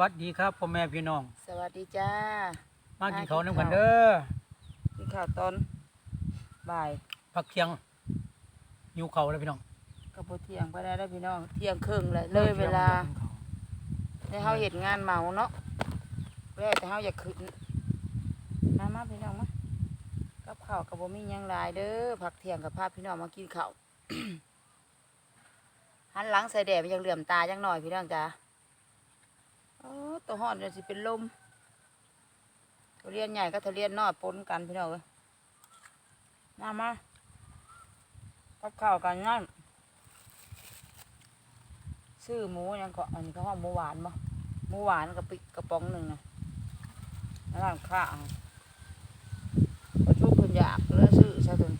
วัสดีครับพ่อแม่พี่น้อง สวัสดีจ้า มากินมากินข้าวน้ำกันข้าวเด้อกินข้าวตอนบ่ายพักเที่ยงหิวข้าวแล้วพี่น้องกับเที่ยงไปได้แล้วพี่น้อง เที่ยงครึ่งเลยเลยเวลาได้เฮาเห็นงานเมาเนาะแล้วแต่เฮาอยากขึ้นมามาพี่น้องมากับข้าวกับบ่มีหยังหลายเด้อผักเที่ยงกับพาพี่น้องมากินข้าวหันหลังใส่แดดมันยังเหลื่อมตาจังหน่อยพี่น้องจ้า โอ้ตัวหอดเดี๋ยวสิเป็นลมทุเรียนใหญ่ก็ทุเรียนน้อยปนกันพี่น้องเอ้ยมามากับข้าวกันนั่นซื้อหมูยังก็อันนี้เขาห้องหมูหวานบ่หมูหวานกับปิกระป๋องหนึ่งนะร้านข้าวก็ชุกคนอยากเลยซื้อซะจน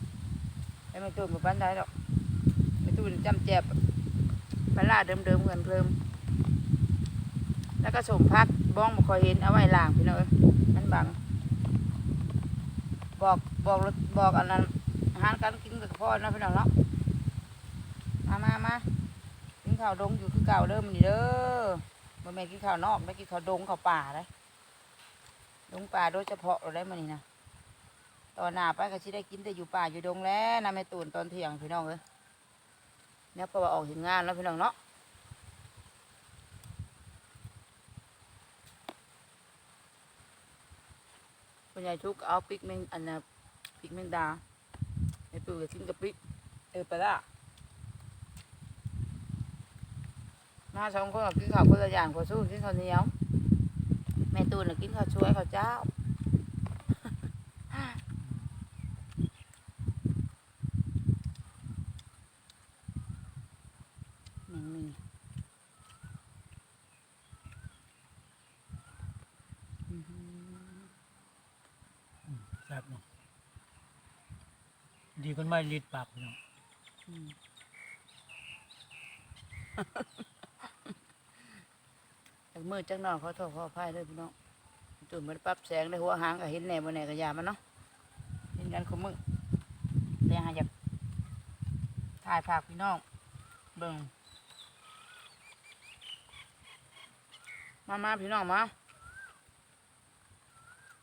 ไม่มาจุ่มกับบ้านได้หรอกไม่จุ่มจำแจบปลาร้าเดิมๆเงินเพิ่ม แล้วก็สมพักบ้องมาคอยเห็นเอาไว้ล่างพี่น้องเอ้ยมันบัง บอกบอกบอกอันนั้นอาหารการกินกับพ่อนะพี่น้องเนาะมามามากินข้าวดงอยู่คือเก่าเด้อมันนี่เด้อบ่แม่นกินข้าวนอกไม่กินข้าวดงข้าวป่าเลยดงป่าโดยเฉพาะเราได้มานี่นะตอนหน้าไปก็สิได้กินแต่อยู่ป่าอยู่ดงแล้วนะแม่ตูนตอนเที่ยงพี่น้องเอ้ยเนี่ยพราะว่าออกเห็นงานแล้วพี่น้องเนาะ ยายทุกเอาปิกแมงอันน่ะปิกแมงดาไอ้ปู่ก็กินกับปิกเออไปละมาสองคนกินข้าวคนละอย่างพอสู้กินข้าวเหนียวแม่ตูนน่ะกินข้าวช่วยข้าวเจ้า หนึ่งหนึ่งอื้อหือ แซ่บเนาะ ดีกันไม่ลิดปากพี่น้องอืมจากมือจังนอนขอโทษขออภัยเลยพี่น้องตื่นมาปรับแสงในหัวหางก็เห็นแน่บนแน่ก็ยามันเนาะเห็นกันขมือแต่หาอยากถ่ายภาพพี่น้องเบิ่งมามาพี่น้องมา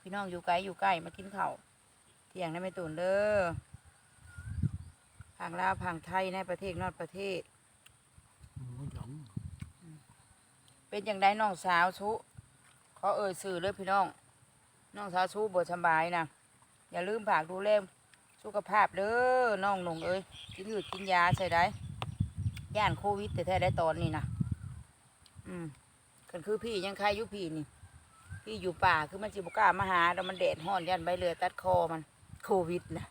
พี่น้องอยู่ไกลอยู่ใกล้มากินข้าวเที่ยงได้ไม่ตุนเด้อ ทางลาวทางไทยในประเทศนอกประเทศหมูหยองเป็นอย่างไดน้องสาวชุขอเอ่ยสื่อเลยพี่น้อง น้องสาวชุบสำบายนะอย่าลืมฝากดูแลสุขภาพเด้อน้องหนงเอ้ยกินหืดกินยาใช่ได้ย่านโควิดแต่แท้ได้ตอนนี้นะอืมกันคือพี่ยังใครอยู่พี่นี่ พี่อยู่ป่าคือมันจิบกล้ามาหาแล้วมันแดดห้อนยันใบเรือตัดคอมัน โควิดนะ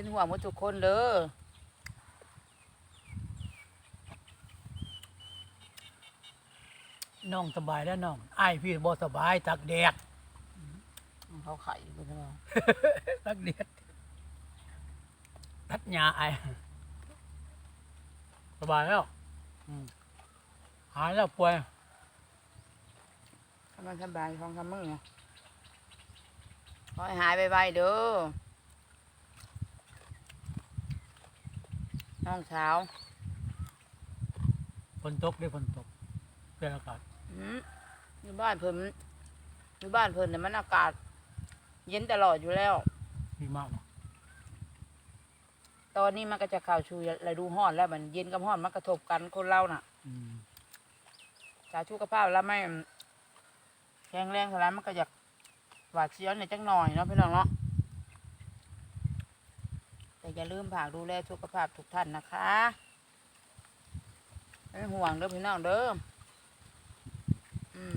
เป็นห่วงหมดทุกคนเด้อน้องสบายแล้วน้องไอ้ายพี่บ่สบายตักแดดเขาไข่ไปเถอะตักแดดตัดหญ้าไอ้ายสบายแล้วอืมหายแล้วป่วยกำลังสบายของคำมึงนะขอให้หายไปไวๆเด้อ น้องสาวฝนตกได้ฝนตกเปลี่ยนอากาศอืมอยู่บ้านเพิ่นอยู่บ้านเพิ่นเนี่ยมันอากาศ เย็นตลอดอยู่แล้ว ดีมากเนาะตอนนี้มันก็จะเข้าชูฤดูร้อนแล้วมันเย็นกับร้อนมันกระทบกันคนเราน่ะ อืมสาชุกภาพแล้วไม่แข็งแรงเท่าไหรมันก็อยากหวาดเสียวในอยจังหน่อยเนาะพี่น้องเนาะ แต่อย่าลืมฝากดูแลสุขภาพทุกท่านนะคะไม่ห่วงเด้อพี่น้องเด้ออืม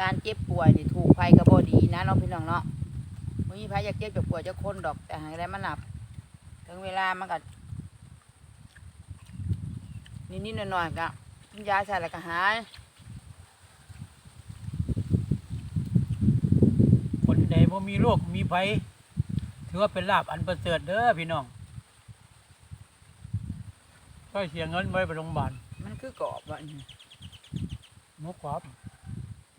การเจ็บป่วยนี่ถูกภัยกระบดีนะเนาะพี่น้องเนาะมื่อนี้ภัยอยากเจ็บจะป่วยจะคนดอก แต่หายได้มันหนับ ถึงเวลามันก็นิดๆหน่อยๆก็กินยาใส่แล้วก็หายคนใดบ่มีโรคมีภัย ถือว่าเป็นลาบอันประเสริฐเด้อพี่น้องก็เสียเงินไว้ไปโรงพยาบาลมันคือกรอบวะอันนี้หมุกรอบ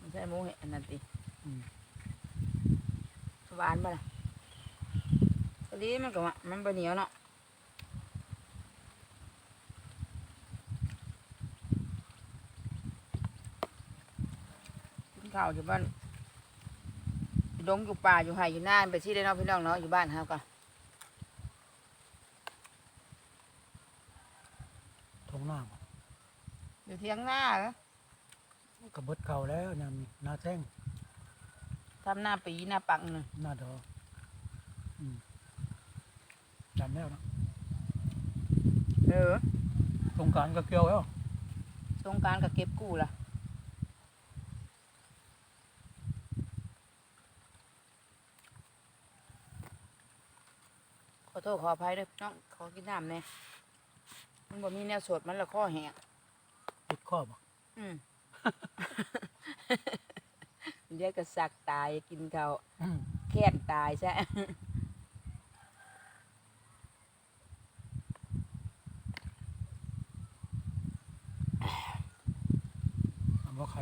มันใช่หมูเห็ดนนั่นติอืมวานไปะล่ะพอดีมันก็มันบะเหนียวเนาะข้าวที่บ้าน ดงอยู่ป่าอยู่ไห่อยู่น่านไปที่ได้เนาะพี่น้องเนาะอยู่บ้านเฮาก็ทงหน้าบ่อยู่เทียงหน้าเหรอกระเบิดเก่าแล้วยามนี้หน้าแท่งทำหน้าปีหน้าปังน่ะหน้าดออืมจำแล้วนะเออสงกรารก็เกี่ยวแล้ว สงกรารก็เก็บกู้ล่ะ โทษขออภัยด้วยพี่น้องขอกินน้ำเนี่ยมันบ่มีแนวสดมันละข้อแหงติดข้อบ่อืมเดี๋ยวก็สักตายกินเขาวอืมแค้นตายใช่อันว่าใคร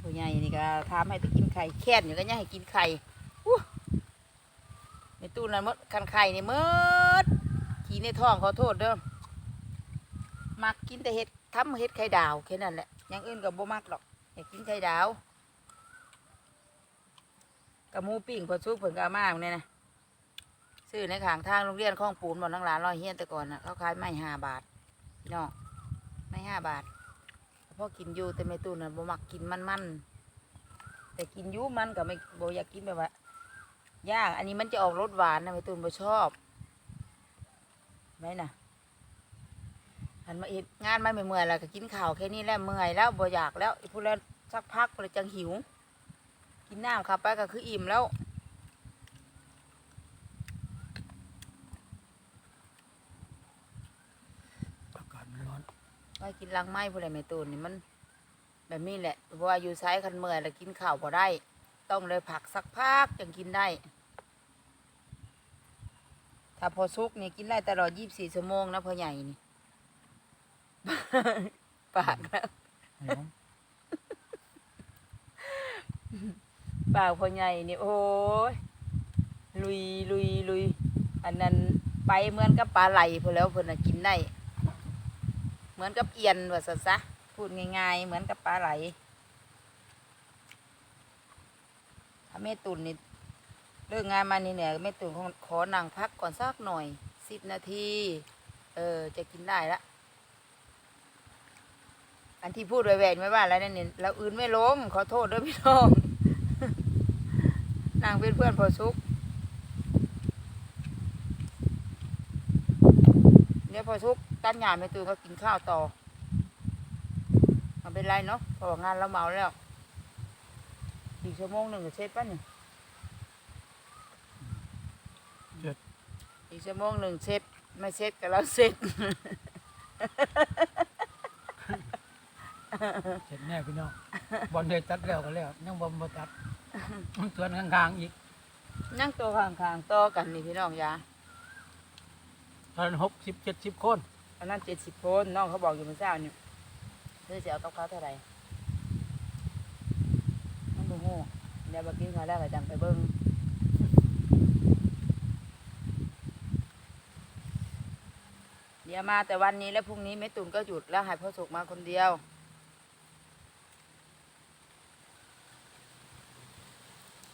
ผู้ใหญ่นี่ก็ทำให้ไปกินไข่แค้นอยู่ก็ยังให้กินไข่ อู้ในตู้นั้นมดคันไข่นี่มดขี้ในท้องขอโทษเด้อมักกินแต่เห็ดทำเห็ดไข่ดาวแค่นั้นแหละอย่างอื่นก็บ่มักหรอกอยากกินไข่ดาวกับมูปิ้งพอซุปเพิ่นก็เอามาเนี่ยนะซื้อในขางทางโรงเรียนข้องปูนบ่ทั้งหลานร้อยเฮียนแต่ก่อนนะเขาขายไม่ห้าบาทพี่น้องไม่ห้าบาทพอกินอยู่แต่ไม่ตู้นั้นบ่มักกินมันๆแต่กินยูมันก็ไม่บ่อยากกินแบบว่า ย่างอันนี้มันจะออกรสหวานนะไม่ตู้นบ่ชอบไหมน่ะหันมาเอ็ดงานไม่เมื่อยๆแล้วก็กินข้าวแค่นี้แหละเมื่อยแล้วบ่อยากแล้วอีพูดแล้วสักพักเลยจังหิว กินน้ำเข้าไปก็คืออิ่มแล้วอากาศมันร้อนไปกินลังไม้พูดอะไรไม่ตูนนี่มัน แบบนี้แหละเพราะว่าอยู่ไซคันเมื่อยแล้วกินข้าวบ่ได้ ต้องเลยผักสักพักจึงกินได้ ถ้าพอซุกนี่กินได้ตลอดยี่สิบสี่ชั่วโมงนะพ่อใหญ่นี่ ปากแล้วปากพ่อใหญ่นี่โอ้ยลุยลุยลุยอันนั้นไปเหมือนกับปลาไหลพอแล้วเพิ่นน่ะกินได้เหมือนกับเอียนว่าซะซะพูดง่ายๆเหมือนกับปลาไหลถ้าแม่ตุ่นนี่ เลิกงานมานี่เนี่ยแม่ตุ่นขอขอนั่งพักก่อนสักหน่อยสิบนาที เออ จะกินได้ละ อันที่พูดแหวนไม่ว่าแล้วนั่นเนี่ยเราอื่นไม่ล้ม ขอโทษด้วยพี่น้องนางเป็นเพื่อนพอซุกเดี๋ยวพอซุกตั้นหยาไม่ตื่นก็กินข้าวต่อมันเป็นไรเนาะเพราะว่างานเราเมาแล้วอีกชั่วโมงหนึ่งเสร็จป่ะเนี่ย เจ็ด อีกชั่วโมงหนึ่งเสร็จไม่เสร็จก็แล้วเสร็จเสร็จแน่พี่น้องบอลได้ตัดแล้วก็แล้วยังบอลบ่ตัดมันเตือนข้างๆอีกนั่งตัวข้างๆต่อกันนี่พี่น้องยาตอนหกสิบเจ็ดสิบคนอันนั้นเจ็ดสิบคนน้องเขาบอกอยู่เมื่อเช้านี่เธอจะเอากับเขาวเท่าไหร่มันดูโง่เดี๋ยวมากินข้าวแล้วก็จังไปเบิ้ง เดี๋ยวมาแต่วันนี้แล้วพรุ่งนี้แม่ตุ่นก็หยุดแล้วให้พ่อสุกมาคนเดียว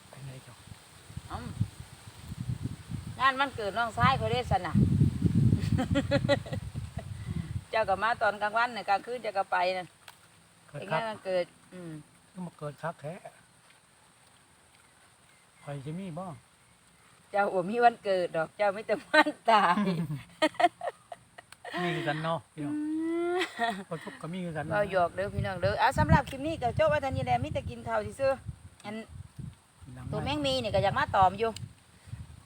เป็นไงจ้ะอืมงานมันเกิดน้องซ้ายเขาได้สนะเจ้าก็มาตอนกลางวันเนี่ยกลางคืนเจ้าก็ไปนะเกิดเป็นครังานบมันเกิด อืมก็มาเกิดคักแท้ใครจะมีบ้างเจ้าบ่มีวันเกิดดอก เจ้าไม่แต่วันตาย มีคือกันเนาะพี่น้องคนทุกข์ก็มีคือกันเราหยอกเด้อพี่น้องเด้อเอาสำหรับคลิปนี้ก็จบไว้เทันนี้แหละมิแต่กินข้าวซื่อๆอันหลังตัวแมบ้านงมีเนี่ยก็อยากมาตอมอยู่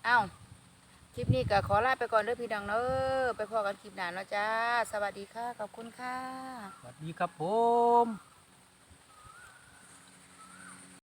เอ้าคลิปนี้ก็ขอลาไปก่อนเด้อพี่น้องเด้อไปพอกันคลิปหน้าเนาะจ้า สวัสดีค่ะ ขอบคุณค่ะ สวัสดีครับผม